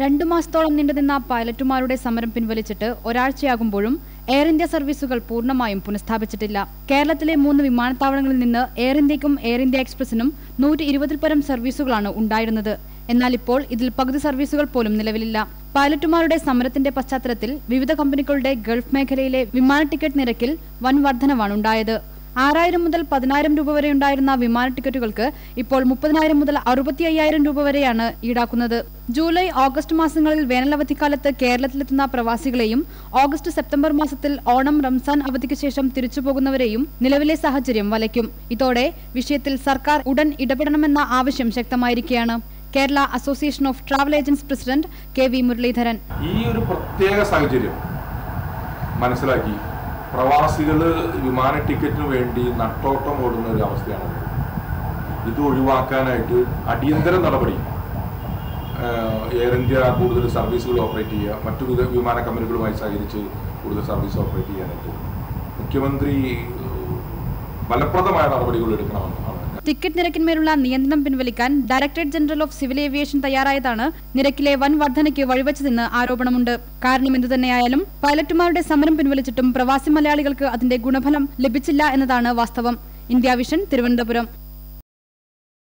രണ്ടു മാസത്തോളം നീണ്ടുനിന്ന പൈലറ്റുമാരുടെ സമരം പിൻവലിച്ചിട്ട് ഒരാഴ്ചയാകുമ്പോഴും എയർ ഇന്ത്യ സർവീസുകൾ പൂർണമായും പുനഃസ്ഥാപിച്ചിട്ടില്ല. കേരളത്തിലെ മൂന്ന് വിമാനത്താവളങ്ങളിൽ നിന്ന് എയർ ഇന്ത്യക്കും എയർ ഇന്ത്യ എക്സ്പ്രസിനും നൂറ്റി ഇരുപതിൽ പരം സർവീസുകളാണ് ഉണ്ടായിരുന്നത്. എന്നാൽ ഇപ്പോൾ ഇതിൽ പകുതി സർവീസുകൾ പോലും നിലവിലില്ല. പൈലറ്റുമാരുടെ സമരത്തിന്റെ പശ്ചാത്തലത്തിൽ വിവിധ കമ്പനികളുടെ ഗൾഫ് മേഖലയിലെ വിമാന ടിക്കറ്റ് നിരക്കിൽ വൻ വർധനവാണ് ഉണ്ടായത് ആറായിരം മുതൽ പതിനായിരം രൂപ വരെ ഉണ്ടായിരുന്ന വിമാന ടിക്കറ്റുകൾക്ക് ഇപ്പോൾ മുപ്പതിനായിരം മുതൽ അറുപത്തി അയ്യായിരം രൂപ വരെയാണ് ഈടാക്കുന്നത്. ജൂലൈ ഓഗസ്റ്റ് മാസങ്ങളിൽ വേനലവധിക്കാലത്ത് കേരളത്തിലെത്തുന്ന പ്രവാസികളെയും ഓഗസ്റ്റ് സെപ്റ്റംബർ മാസത്തിൽ ഓണം റംസാൻ അവധിക്ക് ശേഷം തിരിച്ചു പോകുന്നവരെയും നിലവിലെ സാഹചര്യം വലയ്ക്കും. ഇതോടെ വിഷയത്തിൽ സർക്കാർ ഉടൻ ഇടപെടണമെന്ന ആവശ്യം ശക്തമായിരിക്കുകയാണ്. Kerala association of travel agents president K V Muraleedharan. ഈ ഒരു പ്രത്യേക സാഹചര്യം മനസ്സിലാക്കി പ്രവാസികൾ വിമാന ടിക്കറ്റിന് വേണ്ടി നട്ടോട്ടം ഓടുന്ന ഒരു അവസ്ഥയാണ്. ഇത് ഒഴിവാക്കാനായിട്ട് അടിയന്തര നടപടി എയർ ഇന്ത്യ കൂടുതൽ സർവീസുകൾ ഓപ്പറേറ്റ് ചെയ്യുക മറ്റു വിമാന കമ്പനികളുമായി സഹകരിച്ച് കൂടുതൽ സർവീസ് ഓപ്പറേറ്റ് ചെയ്യാനായിട്ട്. മുഖ്യമന്ത്രി ഫലപ്രദമായ നടപടികൾ എടുക്കണമെന്നാണ് ടിക്കറ്റ് നിരക്കിന്മേലുള്ള നിയന്ത്രണം പിൻവലിക്കാൻ directorate general of civil aviation തയ്യാറായതാണ്. നിരക്കിലെ വൻ വർധനയ്ക്ക് വഴിവെച്ചതെന്ന് ആരോപണമുണ്ട്. കാരണം എന്തുതന്നെയായാലും പൈലറ്റുമാരുടെ സമരം പിൻവലിച്ചിട്ടും പ്രവാസി മലയാളികൾക്ക് അതിന്റെ ഗുണഫലം ലഭിച്ചില്ല എന്നതാണ് വാസ്തവം. India vision Thiruvananthapuram.